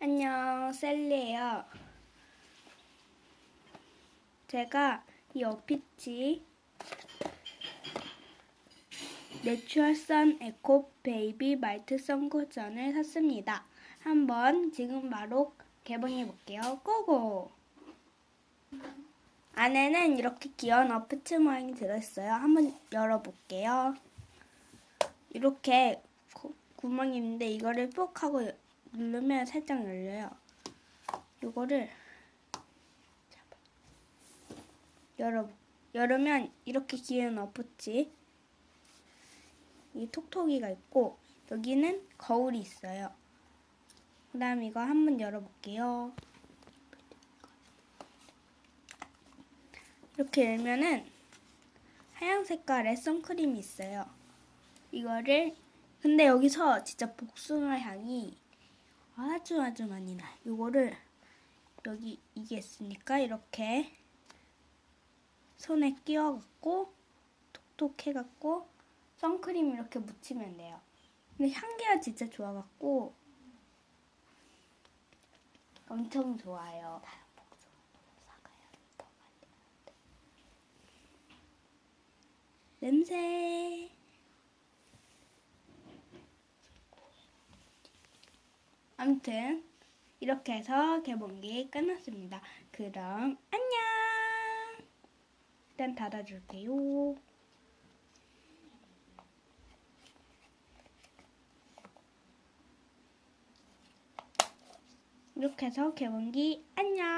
안녕, 셀리예요. 제가 이 어피치 내추럴선 에코 베이비 말트 선쿠션을 샀습니다. 한번 지금 바로 개봉해 볼게요. 고고! 안에는 이렇게 귀여운 어피치 모양이 들어있어요. 한번 열어볼게요. 이렇게 구- 구멍이 있는데 이거를 뽁 하고 여- 누르면 살짝 열려요. 이거를 잡아. 열어 열으면 이렇게 귀여운 어프치 이 톡톡이가 있고 여기는 거울이 있어요. 그다음 이거 한번 열어볼게요. 이렇게 열면은 하얀 색깔의 선크림이 있어요. 이거를 근데 여기서 진짜 복숭아 향이 아주 아주 많이 나. 요거를 여기 이게 있으니까 이렇게 손에 끼워갖고 톡톡 해갖고 선크림 이렇게 묻히면 돼요. 근데 향기가 진짜 좋아갖고 엄청 좋아요. 냄새. 아무튼 이렇게 해서 개봉기 끝났습니다. 그럼 안녕. 일단 닫아줄게요. 이렇게 해서 개봉기 안녕.